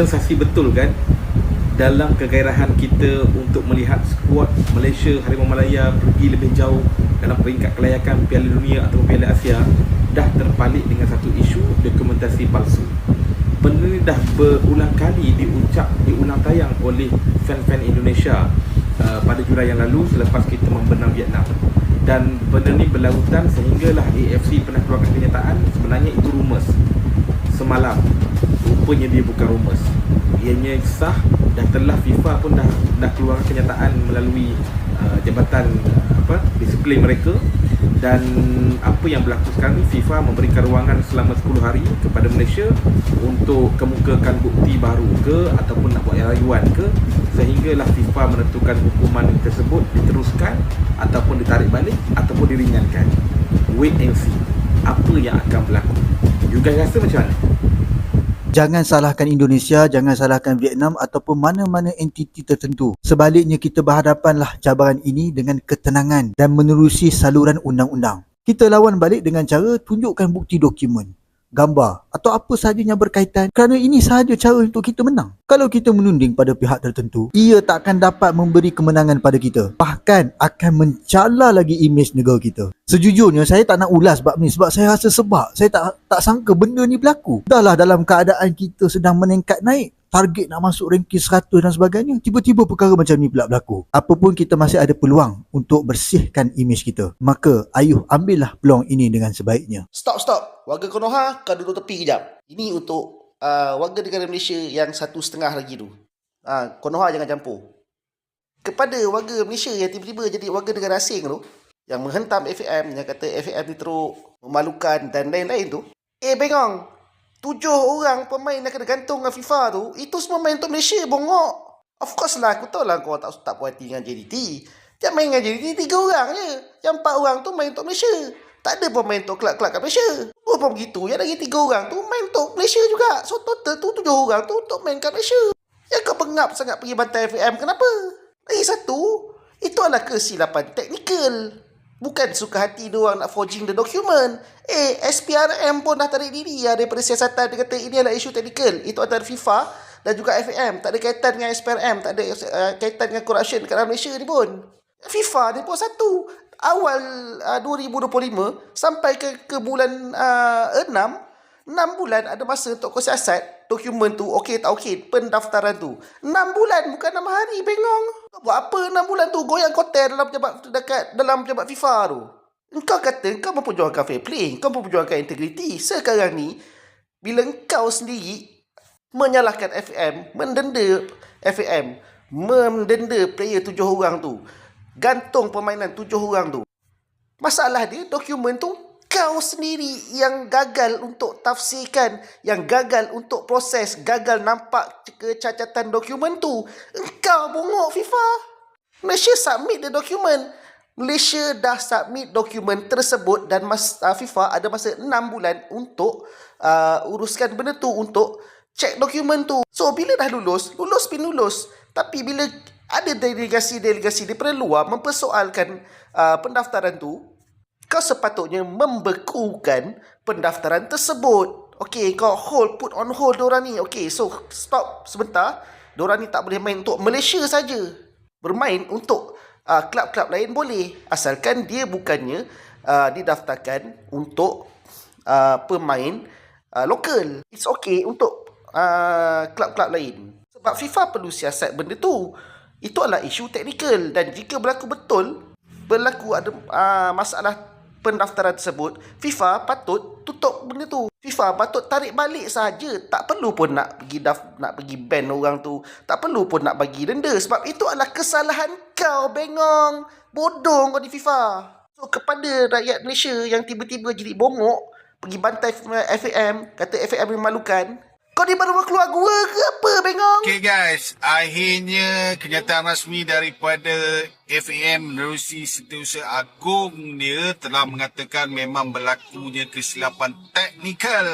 sensasi betul kan dalam kegairahan kita untuk melihat skuad Malaysia Harimau Malaya pergi lebih jauh dalam peringkat kelayakan Piala Dunia atau Piala Asia dah terpalit dengan satu isu dokumentasi palsu. Benda ni dah berulang kali diucap, diulang tayang oleh fan-fan Indonesia uh, pada jurang yang lalu selepas kita membenam Vietnam. Dan benda ni berlarutan sehinggalah AFC pernah keluarkan kenyataan sebenarnya itu rumus semalam. Rupanya dia bukan rumus. Ianya sah dan telah FIFA pun dah dah keluar kenyataan melalui uh, jabatan uh, apa disiplin mereka. Dan apa yang berlaku sekarang ni FIFA memberikan ruangan selama 10 hari kepada Malaysia untuk kemukakan bukti baru ke ataupun nak buat rayuan ke sehinggalah FIFA menentukan hukuman tersebut diteruskan ataupun ditarik balik ataupun diringankan. Wait and see apa yang akan berlaku you guys rasa macam mana Jangan salahkan Indonesia, jangan salahkan Vietnam ataupun mana-mana entiti tertentu. Sebaliknya kita berhadapanlah cabaran ini dengan ketenangan dan menerusi saluran undang-undang. Kita lawan balik dengan cara tunjukkan bukti dokumen gambar atau apa sahaja yang berkaitan kerana ini sahaja cara untuk kita menang. Kalau kita menunding pada pihak tertentu, ia tak akan dapat memberi kemenangan pada kita. Bahkan akan mencala lagi imej negara kita. Sejujurnya saya tak nak ulas bab ni sebab saya rasa sebab saya tak tak sangka benda ni berlaku. Dahlah dalam keadaan kita sedang meningkat naik target nak masuk ranking 100 dan sebagainya tiba-tiba perkara macam ni pula berlaku apapun kita masih ada peluang untuk bersihkan imej kita maka ayuh ambillah peluang ini dengan sebaiknya Stop, stop. Warga Konoha, kau duduk tepi kejap. Ini untuk uh, warga negara Malaysia yang satu setengah lagi tu. Uh, Konoha jangan campur. Kepada warga Malaysia yang tiba-tiba jadi warga negara asing tu, yang menghentam FAM, yang kata FAM ni teruk, memalukan dan lain-lain tu. Eh, bengong. Tujuh orang pemain yang kena gantung dengan FIFA tu, itu semua main untuk Malaysia, bongok. Of course lah, aku tahu lah kau tak, tak puas hati dengan JDT. Yang main dengan JDT, tiga orang je. Yang empat orang tu main untuk Malaysia. Tak ada pemain untuk kelab-kelab kat Malaysia. Pun begitu. Yang lagi tiga orang tu main untuk Malaysia juga. So total tu tujuh orang tu untuk main kat Malaysia. Yang kau pengap sangat pergi bantai FM. Kenapa? Lagi satu, itu adalah kesilapan teknikal. Bukan suka hati dia orang nak forging the document. Eh, SPRM pun dah tarik diri lah daripada siasatan. Dia kata ini adalah isu teknikal. Itu antara FIFA dan juga FAM. Tak ada kaitan dengan SPRM. Tak ada uh, kaitan dengan corruption kat dalam Malaysia ni pun. FIFA ni pun satu awal uh, 2025 sampai ke ke bulan uh, 6 6 bulan ada masa untuk kau siasat dokumen tu okey tak okey pendaftaran tu. 6 bulan bukan 6 hari bengong. Kau buat apa 6 bulan tu goyang kotel dalam pejabat dekat dalam pejabat FIFA tu? Engkau kata kau memperjuangkan fair play kau memperjuangkan integriti. Sekarang ni bila engkau sendiri menyalahkan FM mendenda FM mendenda player tujuh orang tu gantung permainan tujuh orang tu. Masalah dia dokumen tu kau sendiri yang gagal untuk tafsirkan, yang gagal untuk proses, gagal nampak kecacatan dokumen tu. Engkau bongok FIFA. Malaysia submit the document. Malaysia dah submit dokumen tersebut dan mas, uh, FIFA ada masa 6 bulan untuk uh, uruskan benda tu untuk check dokumen tu. So bila dah lulus, lulus pin lulus. Tapi bila ada delegasi-delegasi daripada luar mempersoalkan uh, pendaftaran tu, kau sepatutnya membekukan pendaftaran tersebut. Okey, kau hold, put on hold diorang ni. Okey, so stop sebentar. Diorang ni tak boleh main untuk Malaysia saja. Bermain untuk uh, klub-klub lain boleh. Asalkan dia bukannya uh, didaftarkan untuk uh, pemain uh, lokal. It's okay untuk uh, klub-klub lain. Sebab FIFA perlu siasat benda tu. Itu adalah isu teknikal dan jika berlaku betul berlaku ada uh, masalah pendaftaran tersebut, FIFA patut tutup benda tu. FIFA patut tarik balik saja. Tak perlu pun nak pergi daf, nak pergi ban orang tu. Tak perlu pun nak bagi denda sebab itu adalah kesalahan kau bengong. Bodoh kau di FIFA. So kepada rakyat Malaysia yang tiba-tiba jadi bongok pergi bantai FAM, kata FAM memalukan, kau ni baru keluar gua ke apa, bengong? Okay guys, akhirnya kenyataan rasmi daripada FAM Menerusi Setiausaha Agung dia telah mengatakan memang berlakunya kesilapan teknikal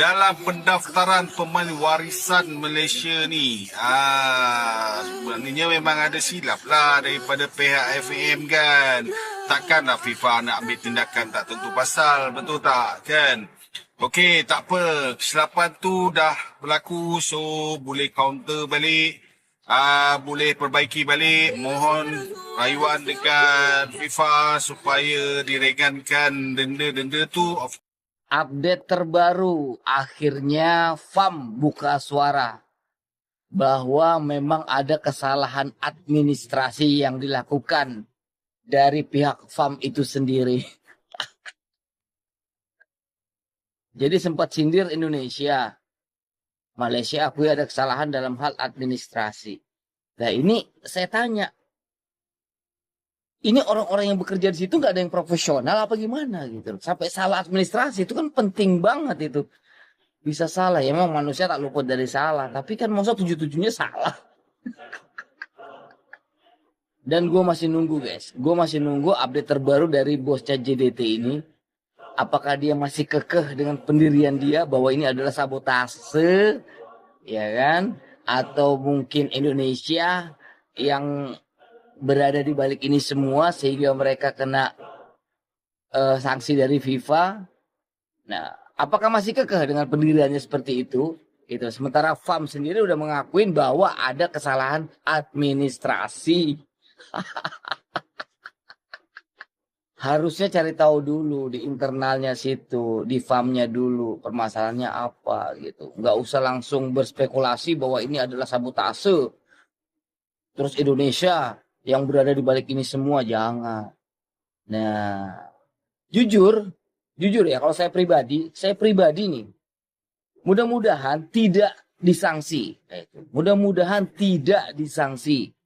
dalam pendaftaran pemain warisan Malaysia ni. Ah, sebenarnya memang ada silap lah daripada pihak FAM kan. Takkanlah FIFA nak ambil tindakan tak tentu pasal, betul tak kan? Okey, tak apa. Kesilapan tu dah berlaku so boleh counter balik. Uh, boleh perbaiki balik. Mohon rayuan dekat FIFA supaya diregankan denda-denda tu. Of update terbaru akhirnya FAM buka suara bahwa memang ada kesalahan administrasi yang dilakukan dari pihak FAM itu sendiri. Jadi sempat sindir Indonesia. Malaysia akui ada kesalahan dalam hal administrasi. Nah ini saya tanya, ini orang-orang yang bekerja di situ nggak ada yang profesional apa gimana gitu? Sampai salah administrasi itu kan penting banget itu. Bisa salah ya memang manusia tak luput dari salah. Tapi kan masa tujuh tujuhnya salah. Dan gue masih nunggu guys. Gue masih nunggu update terbaru dari bos JDT ini apakah dia masih kekeh dengan pendirian dia bahwa ini adalah sabotase ya kan atau mungkin Indonesia yang berada di balik ini semua sehingga mereka kena uh, sanksi dari FIFA. Nah, apakah masih kekeh dengan pendiriannya seperti itu? Itu sementara FAM sendiri udah mengakuin bahwa ada kesalahan administrasi. Harusnya cari tahu dulu di internalnya situ, di FAM-nya dulu permasalahannya apa gitu. Nggak usah langsung berspekulasi bahwa ini adalah sabotase. Terus Indonesia yang berada di balik ini semua jangan. Nah, jujur, jujur ya kalau saya pribadi, saya pribadi nih, mudah-mudahan tidak disanksi. Mudah-mudahan tidak disanksi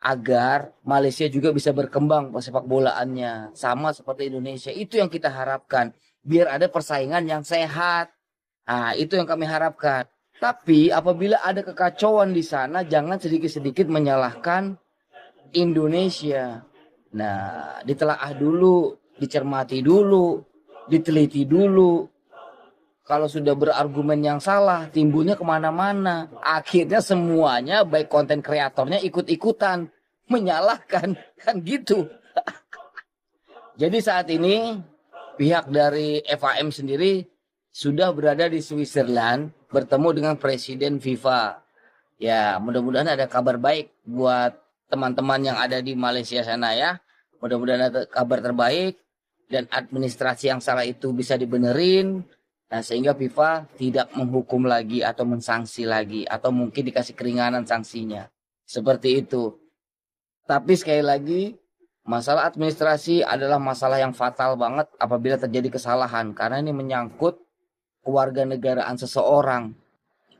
agar Malaysia juga bisa berkembang sepak bolaannya sama seperti Indonesia. Itu yang kita harapkan. Biar ada persaingan yang sehat. Nah, itu yang kami harapkan. Tapi apabila ada kekacauan di sana, jangan sedikit-sedikit menyalahkan Indonesia. Nah, ditelaah dulu, dicermati dulu, diteliti dulu. Kalau sudah berargumen yang salah, timbulnya ke mana-mana. Akhirnya semuanya, baik konten kreatornya ikut-ikutan. Menyalahkan, kan gitu. Jadi saat ini, pihak dari FAM sendiri sudah berada di Switzerland bertemu dengan Presiden FIFA. Ya, mudah-mudahan ada kabar baik buat teman-teman yang ada di Malaysia sana ya. Mudah-mudahan ada kabar terbaik dan administrasi yang salah itu bisa dibenerin. Nah, sehingga FIFA tidak menghukum lagi atau mensanksi lagi atau mungkin dikasih keringanan sanksinya. Seperti itu. Tapi sekali lagi masalah administrasi adalah masalah yang fatal banget apabila terjadi kesalahan karena ini menyangkut kewarganegaraan seseorang.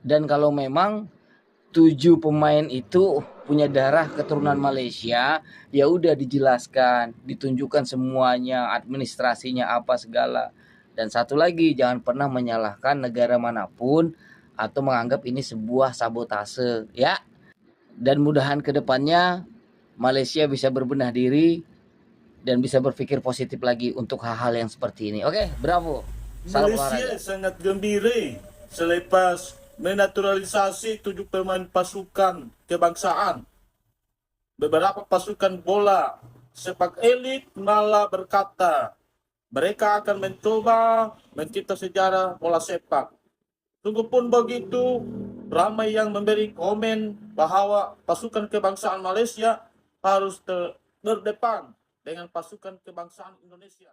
Dan kalau memang tujuh pemain itu punya darah keturunan Malaysia, ya udah dijelaskan, ditunjukkan semuanya, administrasinya apa segala. Dan satu lagi, jangan pernah menyalahkan negara mana pun atau menganggap ini sebuah sabotase, ya. Dan mudahan ke depannya Malaysia bisa berbenah diri dan bisa berpikir positif lagi untuk hal-hal yang seperti ini. Oke, bravo. Salam Malaysia olahraga. sangat gembira selepas menaturalisasi tujuh pemain pasukan kebangsaan. Beberapa pasukan bola sepak elit malah berkata mereka akan mencoba mencipta sejarah bola sepak. Sungguh pun begitu, ramai yang memberi komen bahwa pasukan kebangsaan Malaysia harus berdepan dengan pasukan kebangsaan Indonesia.